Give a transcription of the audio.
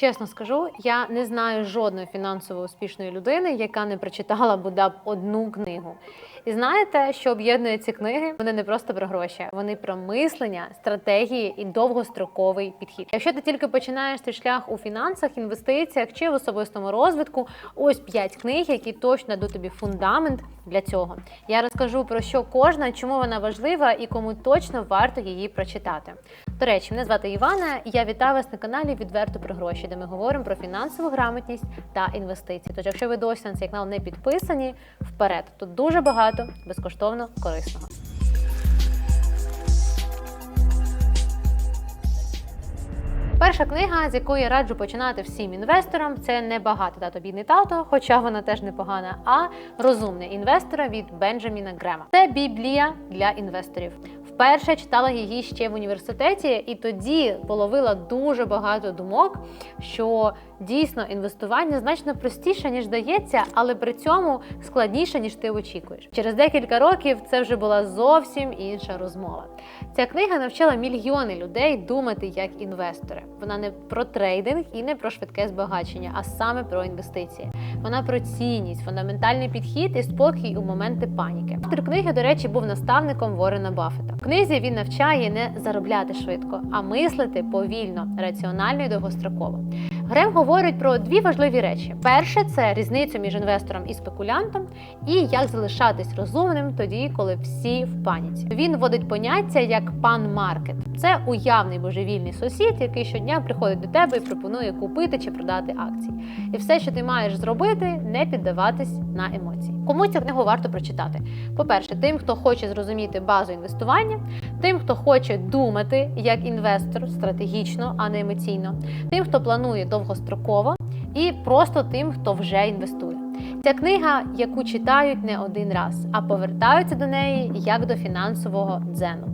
Чесно скажу, я не знаю жодної фінансово успішної людини, яка не прочитала б одну книгу. І знаєте, що об'єднує ці книги? Вони не просто про гроші, вони про мислення, стратегії і довгостроковий підхід. Якщо ти тільки починаєш свій шлях у фінансах, інвестиціях чи в особистому розвитку, ось п'ять книг, які точно дадуть тобі фундамент для цього. Я розкажу про що кожна, чому вона важлива і кому точно варто її прочитати. До речі, мене звати Івана, я вітаю вас на каналі Відверто про гроші, де ми говоримо про фінансову грамотність та інвестиції. Тож, якщо ви досі на цей канал не підписані, вперед тут дуже багато безкоштовно корисного. Перша книга, з якої я раджу починати всім інвесторам, це не багато тато бідний тато, хоча вона теж непогана, а розумне інвестора від Бенджаміна Грема. Це біблія для інвесторів. Вперше читала її ще в університеті, і тоді половила дуже багато думок, що дійсно інвестування значно простіше ніж здається, але при цьому складніше ніж ти очікуєш. Через декілька років це вже була зовсім інша розмова. Ця книга навчила мільйони людей думати як інвестори. Вона не про трейдинг і не про швидке збагачення, а саме про інвестиції. Вона про цінність, фундаментальний підхід і спокій у моменти паніки. Автор книги, до речі, був наставником Ворена Баффета. В книзі він навчає не заробляти швидко, а мислити повільно, раціонально і довгостроково. Грем говорить про дві важливі речі: перше це різницю між інвестором і спекулянтом, і як залишатись розумним тоді, коли всі в паніці. Він вводить поняття як пан-маркет. Це уявний божевільний сусід, який щодня приходить до тебе і пропонує купити чи продати акції. І все, що ти маєш зробити, не піддаватись на емоції. Кому цю книгу варто прочитати? По-перше, тим, хто хоче зрозуміти базу інвестування, тим, хто хоче думати як інвестор стратегічно, а не емоційно, тим, хто планує довгостроково, і просто тим, хто вже інвестує. Ця книга, яку читають не один раз, а повертаються до неї як до фінансового дзену.